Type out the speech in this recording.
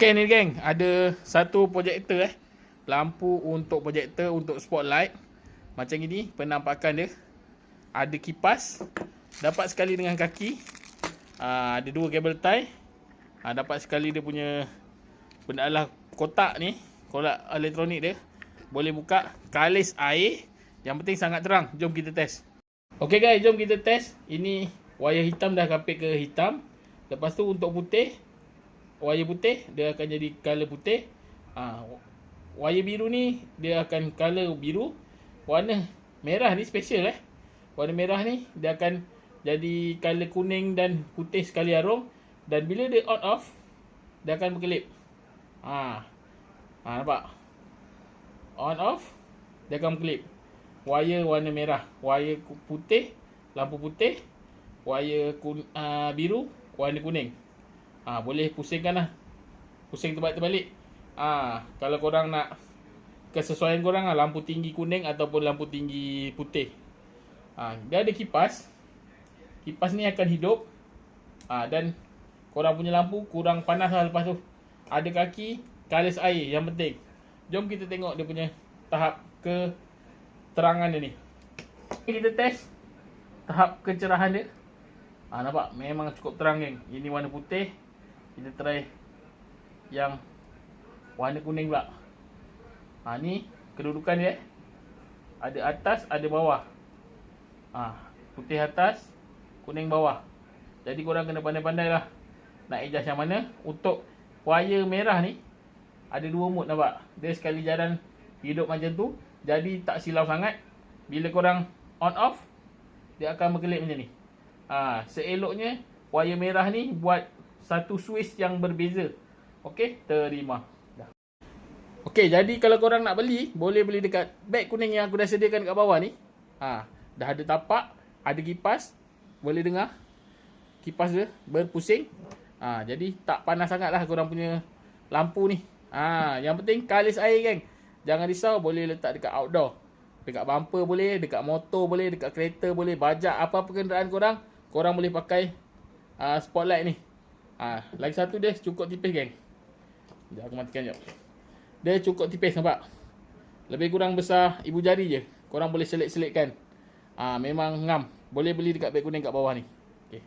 Okay ni geng, ada satu projektor eh. Lampu untuk projektor untuk spotlight. Macam ini penampakan dia. Ada kipas. Dapat sekali dengan kaki. Uh, ada dua kabel tie. Uh, dapat sekali dia punya benda lah kotak ni. Kotak elektronik dia. Boleh buka kalis air. Yang penting sangat terang. Jom kita test. Okay guys, jom kita test. Ini wayar hitam dah kapit ke hitam. Lepas tu untuk putih wayar putih dia akan jadi color putih. Ha, wayar biru ni dia akan color biru. Warna merah ni special eh. Warna merah ni dia akan jadi color kuning dan putih sekali arung dan bila dia on off dia akan berkelip. Ha. Ha nampak? On off dia akan berkelip. Wayar warna merah, wayar putih, lampu putih, wayar kun, uh, biru, warna kuning. Ha, boleh pusingkan lah. Pusing terbalik-terbalik. Ha, kalau korang nak kesesuaian korang lah. Lampu tinggi kuning ataupun lampu tinggi putih. Ha, dia ada kipas. Kipas ni akan hidup. Ha, dan korang punya lampu kurang panas lah lepas tu. Ada kaki, kalis air yang penting. Jom kita tengok dia punya tahap keterangan dia ni. Kita test tahap kecerahan dia. Ha, nampak? Memang cukup terang geng. Ini warna putih. Kita try yang warna kuning pula. Ha ni kedudukan dia. Ada atas, ada bawah. Ha, putih atas, kuning bawah. Jadi korang kena pandai-pandai lah nak adjust yang mana. Untuk wire merah ni ada dua mode nampak. Dia sekali jalan hidup macam tu. Jadi tak silau sangat. Bila korang on off dia akan berkelip macam ni. Ha, seeloknya wire merah ni buat satu switch yang berbeza. Okey, terima. Okey, jadi kalau korang nak beli, boleh beli dekat beg kuning yang aku dah sediakan kat bawah ni. Ha, dah ada tapak, ada kipas. Boleh dengar kipas dia berpusing. Ha, jadi tak panas sangatlah korang punya lampu ni. Ha, yang penting kalis air geng. Jangan risau, boleh letak dekat outdoor. Dekat bumper boleh, dekat motor boleh, dekat kereta boleh, bajak apa-apa kenderaan korang, korang boleh pakai uh, spotlight ni. Ha, lagi satu dia cukup tipis geng. Sekejap aku matikan jap. Dia cukup tipis nampak. Lebih kurang besar ibu jari je. Korang boleh selit-selitkan. Ha, memang ngam. Boleh beli dekat beg kuning kat bawah ni. Okay.